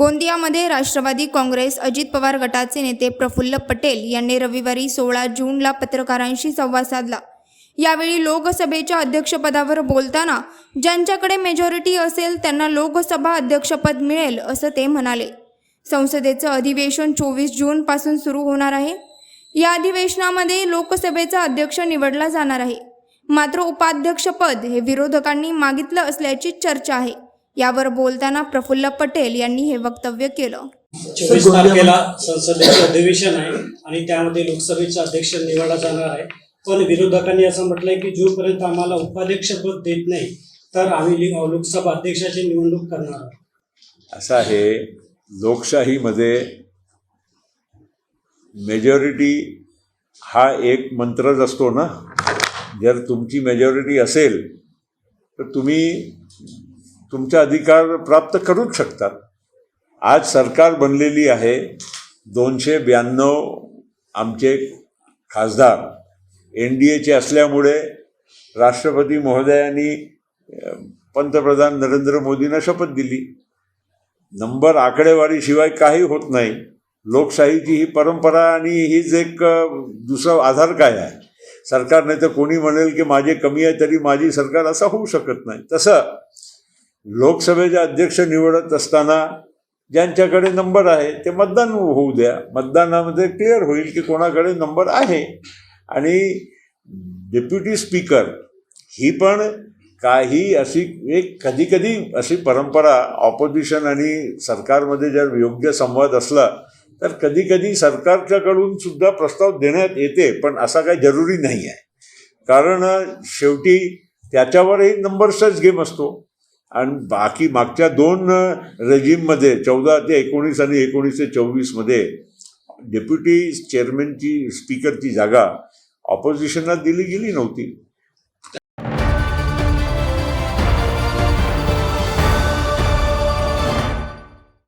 गोंदियामध्ये राष्ट्रवादी काँग्रेस अजित पवार गटाचे नेते प्रफुल्ल पटेल यांनी रविवारी सोळा जूनला पत्रकारांशी संवाद साधला. यावेळी लोकसभेच्या अध्यक्षपदावर बोलताना ज्यांच्याकडे मेजॉरिटी असेल त्यांना लोकसभा अध्यक्षपद मिळेल असं ते म्हणाले. संसदेचं अधिवेशन चोवीस जूनपासून सुरू होणार आहे. या अधिवेशनामध्ये लोकसभेचा अध्यक्ष निवडला जाणार आहे. मात्र उपाध्यक्षपद हे विरोधकांनी मागितलं असल्याची चर्चा आहे. यावर बोलताना प्रफुल्ल पटेल यांनी हे वक्तव्य केलं. चोवीस तारखेला संसदेचे अधिवेशन आहे आणि त्यामध्ये लोकसभेचा अध्यक्ष निवडला जाणार आहे. पण विरोधकांनी असं म्हटलंय की जोपर्यंत आम्हाला उपाध्यक्षपद देत नाही तर आम्ही लोकसभा अध्यक्षाची निवडणूक करणार आहोत. असं आहे लोकशाहीमध्ये मेजॉरिटी हा एक मंत्रच असतो ना? जर तुमची मेजॉरिटी असेल तर तुम्ही तुमचे अधिकार प्राप्त करूच शकतात. आज सरकार बनलेली आहे. दोनशे ब्याण्णव आमचे खासदार एन डी एचे असल्यामुळे राष्ट्रपती महोदयांनी पंतप्रधान नरेंद्र मोदींना शपथ दिली. नंबर आकडेवारीशिवाय काही होत नाही. लोकशाहीची ही परंपरा आणि हीच एक दुसरा आधार काय आहे? सरकार नाही तर कोणी म्हणेल की माझे कमी आहे तरी माझी सरकार असं होऊ शकत नाही. तसं लोकसभेचे अध्यक्ष निवडत असताना ज्यांच्याकडे नंबर आहे ते मतदान होऊ द्या. मतदानामध्ये क्लिअर होईल की कोणाकडे नंबर आहे. आणि डेप्युटी स्पीकर ही पण काही अशी एक कधी कधी अशी परंपरा ऑपोजिशन आणि सरकारमध्ये जर योग्य संवाद असला तर कधी कधी सरकारच्याकडून सुद्धा प्रस्ताव देण्यात येते पण असा काही जरुरी नाही आहे. कारण शेवटी त्याच्यावरही नंबर्सचाच गेम असतो. आणि बाकी मागच्या दोन रेजिममध्ये चौदा ते एकोणीस आणि एकोणीसशे चोवीसमध्ये डेप्युटी चेअरमनची स्पीकरची जागा ऑपोजिशनला दिली गेली नव्हती.